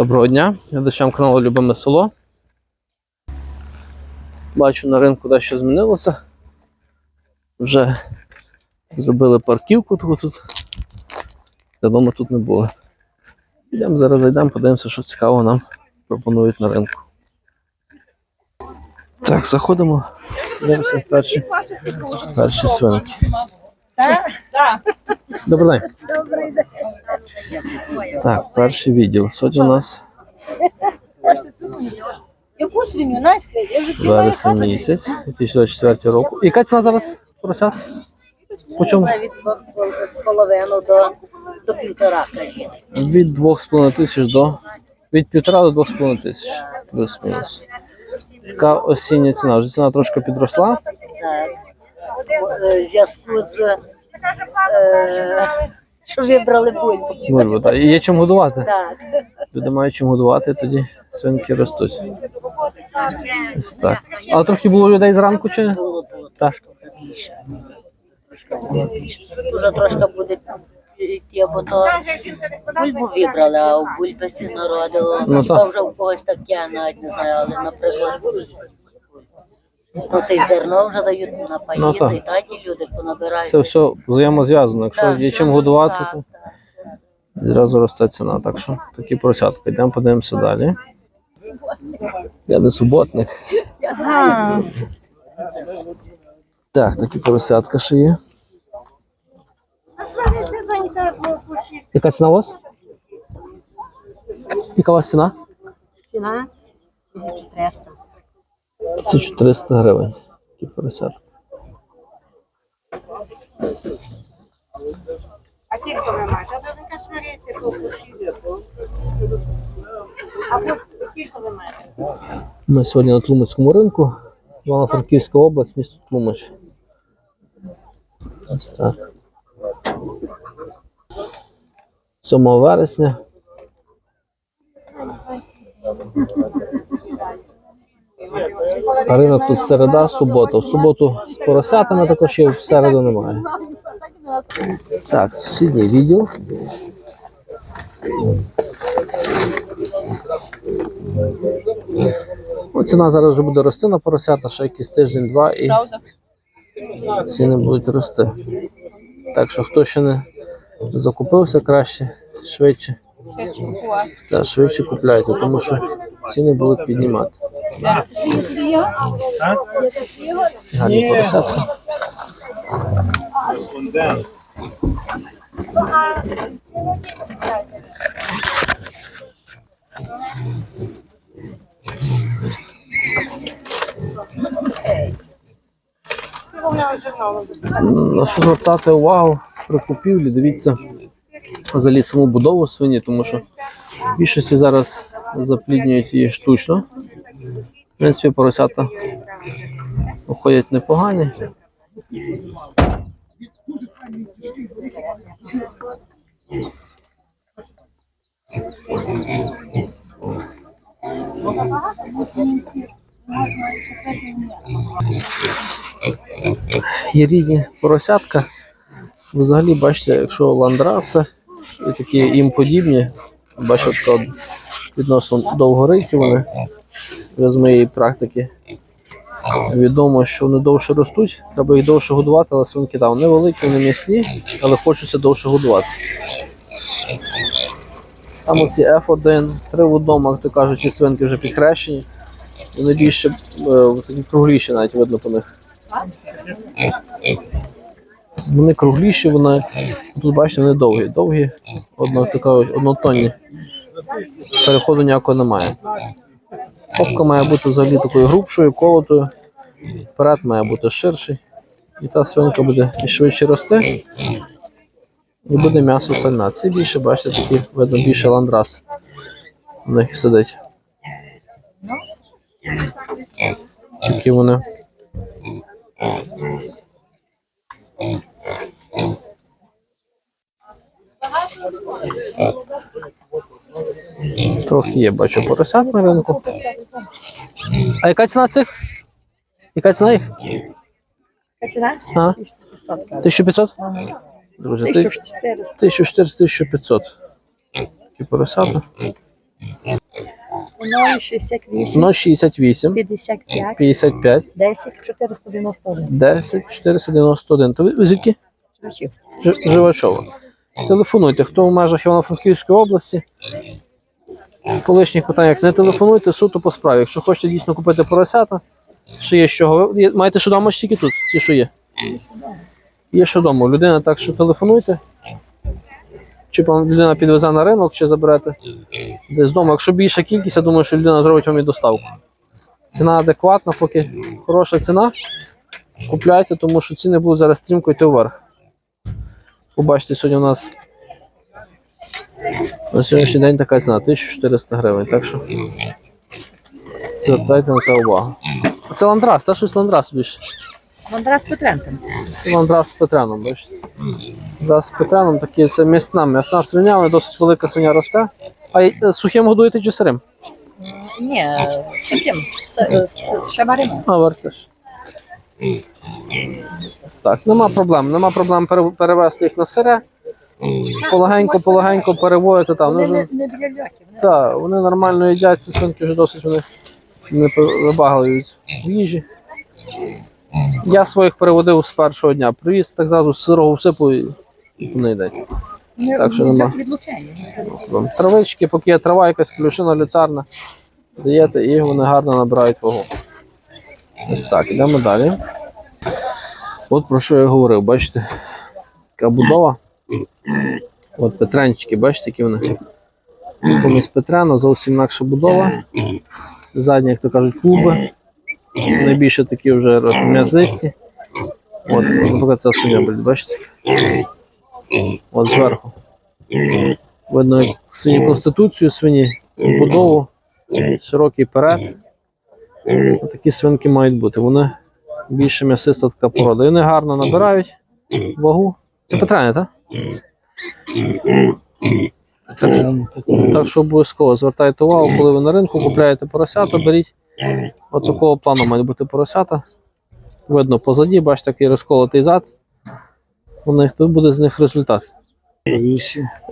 Доброго дня, глядачам каналу Любиме село. Бачу на ринку дещо змінилося. Вже зробили парківку таку тут. Давно ми тут не були. Йдемо зараз зайдемо, подивимося, що цікаво нам пропонують на ринку. Так, заходимо. Дивимося перші, перші свинки. Добрий день. Так, перший відділ. Сьогодні у нас Яку свиню, Настя? Я вже вересень місяць 2024 року. Яка ціна зараз поросят? По чому? від двох з половину до, до півтора, кажіть. Від 2,5 тисяч до від 1,5 до 2,5 тисяч. Плюс-мінус. Така осіння ціна. Вже ціна трошки підросла. Так. Е, В зв'язку з е, що вибрали бульбу. Бульбу, так. І є чим годувати. Так. Люди мають чим годувати, тоді свинки ростуть. Ось так. Але трохи було людей зранку чи? Було було Так. більше. Трошки було більше. Вже трошки буде йти, бо то бульбу вибрали, а у бульбі всі народило. Ну, Хіба так. вже у когось таке, навіть не знаю, але наприклад. Ну, ти зерно вже дають Ну, напоїти, так. і так люди понабирають. Це все взаємозв'язано. Якщо Так, є чим все годувати, так, то так. зразу росте ціна. Так що такі поросятки. Йдемо подивимося далі. Я не суботник. Я знаю. Так, такі поросятка ще є. Яка ціна у вас? Яка у вас ціна? Ціна 1300. 1300 гривень. Такі поросятки. А тільки ви маєте? А ви кашмиріться по пуші. А ви тільки ви маєте? Ми сьогодні на Тлумацькому ринку. Івано-Франківська область, місто Тлумач. Ось так. 7 вересня. Ринок тут середа, субота. В суботу з поросятами також є, в середу немає. Так, сусідній відділ. Ну, ціна зараз вже буде рости на поросята, ще якийсь тиждень-два і ціни будуть рости. Так що хто ще не закупився краще, швидше. Так, швидше купляйте, тому що ціни будуть піднімати. Гарні поросятки. На що звертати увагу при купівлі, дивіться взагалі саму будову свині, тому що більшості зараз запліднюють її штучно. В принципі, поросята виходять непогані. Є різні поросятка. Взагалі, бачите, якщо ландраси і такі їм подібні, бачите, відносно довгорикі вони з моєї практики. Відомо, що вони довше ростуть, треба їх довше годувати, але свинки там вони великі, вони м'ясні, але хочеться довше годувати. Там оці F1, три в одному, як то кажуть, ті свинки вже підхрещені. Вони більше е, такі кругліші навіть видно по них. Вони кругліші, вони тут бачите, вони довгі. Довгі, одно, така, однотонні. Переходу ніякого немає. Попка має бути взагалі такою грубшою, колотою. Вперед має бути ширший. І та свинка буде і швидше рости. І буде м'ясо сальна. Ці більше, бачите, такі, видно, більше ландрас. У них сидить. Такі вони. Трохи є, бачу, поросят на ринку. А яка ціна цих? Яка ціна їх? А? 1500? Друзі, 1400, 1500. Такі поросята. 068 068 55 55 10 491. 10 491. То ви звідки? Живачова. Телефонуйте, хто в межах Івано-Франківської області. По лишніх питаннях не телефонуйте, суто по справі. Якщо хочете дійсно купити поросята, що є з чого. Маєте що вдома чи тільки тут? Ці що є? Є що вдома. Людина, так що телефонуйте. Чи людина підвезе на ринок, чи заберете десь вдома. Якщо більша кількість, я думаю, що людина зробить вам і доставку. Ціна адекватна, поки хороша ціна. Купляйте, тому що ціни будуть зараз стрімко йти вверх. Побачите, сьогодні у нас на сьогоднішній день така ціна 1400 гривень. Так що звертайте на це увагу. Це ландрас, та щось ландрас більше. Мандрас Петренко. Це ландрас з Петреном, бачите. Ландрас з Петреном такі, це м'ясна, м'ясна свиня, але досить велика свиня росте. А е, сухим годуєте чи сирим? Ні, таким, з, з шабарином. А, вертиш. Так, нема проблем. Нема проблем перевести їх на сире. Полегенько переводити там. Вони не, вже- не б'яляки. Вони Так, вони нормально їдять, ці свинки вже досить вони не вибагливають в їжі. Я своїх переводив з першого дня. Привіз так зразу з сирого всипу і вони йдуть. не Так що нема. Травички, поки є трава, якась клюшина люцарна, даєте і вони гарно набирають вагу. Ось так, йдемо далі. От про що я говорив, бачите, така будова. От петренчики, бачите, які вони. Комусь Петрена, зовсім інакша будова. Задні, як то кажуть, клуби. Найбільше такі вже м'язисті. От, наприклад, ця свиня, бачите? От зверху. Видно свині конституцію, свині будову, широкий перед. Такі свинки мають бути. Вони більше м'ясиста така порода. І вони гарно набирають вагу. Це Петрання, так? Так, так що обов'язково звертайте увагу, коли ви на ринку купляєте поросята, беріть. От такого плану мають бути поросята. Видно позаді, бачите, такий розколотий зад. У них тут буде з них результат.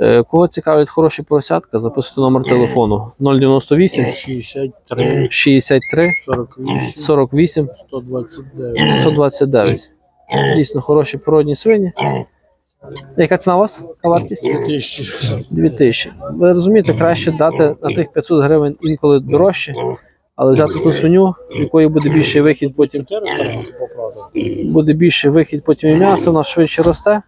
Е, Кого цікавить хороші поросятка, записуйте номер телефону 098 63, 63 48, 48 129. 129. Дійсно хороші породні свині. Яка ціна у вас? Вартість? 2000. 2000. Ви розумієте, краще дати на тих 500 гривень інколи дорожче, але взяти ту свиню, в якої буде більший вихід потім. Буде більший вихід потім і м'ясо, вона швидше росте.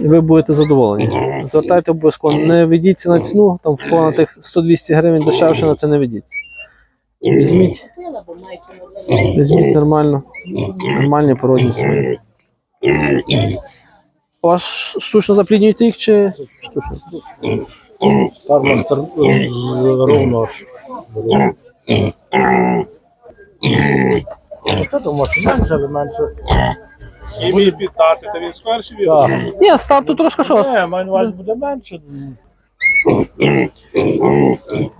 І ви будете задоволені. Звертайте обов'язково, не ведіться на ціну, там в на тих 100-200 гривень дешевше на це не ведіться. Візьміть, візьміть нормально, нормальні породні свині. У вас штучно запліднюєте їх чи штучно? Фармастер ровно то може менше, але менше. Хімії піддати, то він скорше Так. Ні, став тут трошки що. Не, маю буде менше.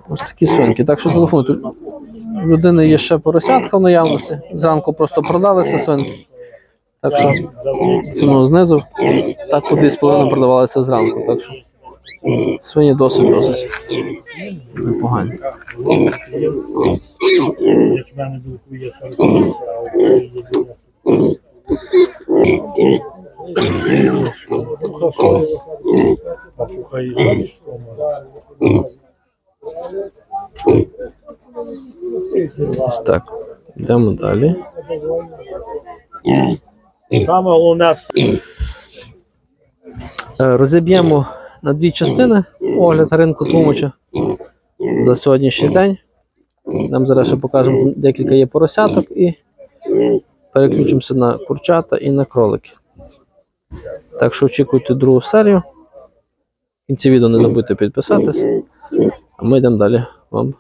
Ось такі свинки. Так що телефонуйте. У людини є ще поросятка в наявності. Зранку просто продалися свинки. Так що ціну знизу. Так по 2,5 продавалися зранку. Так що свині досить досить непогані. Як в мене дух є 40, а у є Папуха і Ось так. Йдемо далі. Саме головне Е, Розіб'ємо на дві частини огляд ринку Тлумача за сьогоднішній день. Нам зараз ще покажемо декілька є поросяток і переключимося на курчата і на кролики. Так що очікуйте другу серію. В кінці відео не забудьте підписатися. А ми йдемо далі вам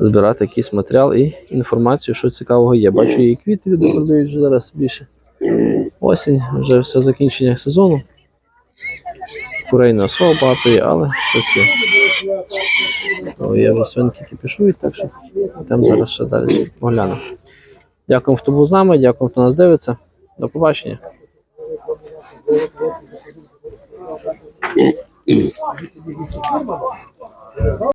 збирати якийсь матеріал і інформацію, що цікавого є. Бачу, і квіти люди продають зараз більше. Осінь, вже все закінчення сезону. Курей не особо багато є, але щось є. То є вже свинки кипішують, так що йдемо зараз ще далі поглянемо. Дякую, хто був з нами, дякую, хто нас дивиться. До побачення.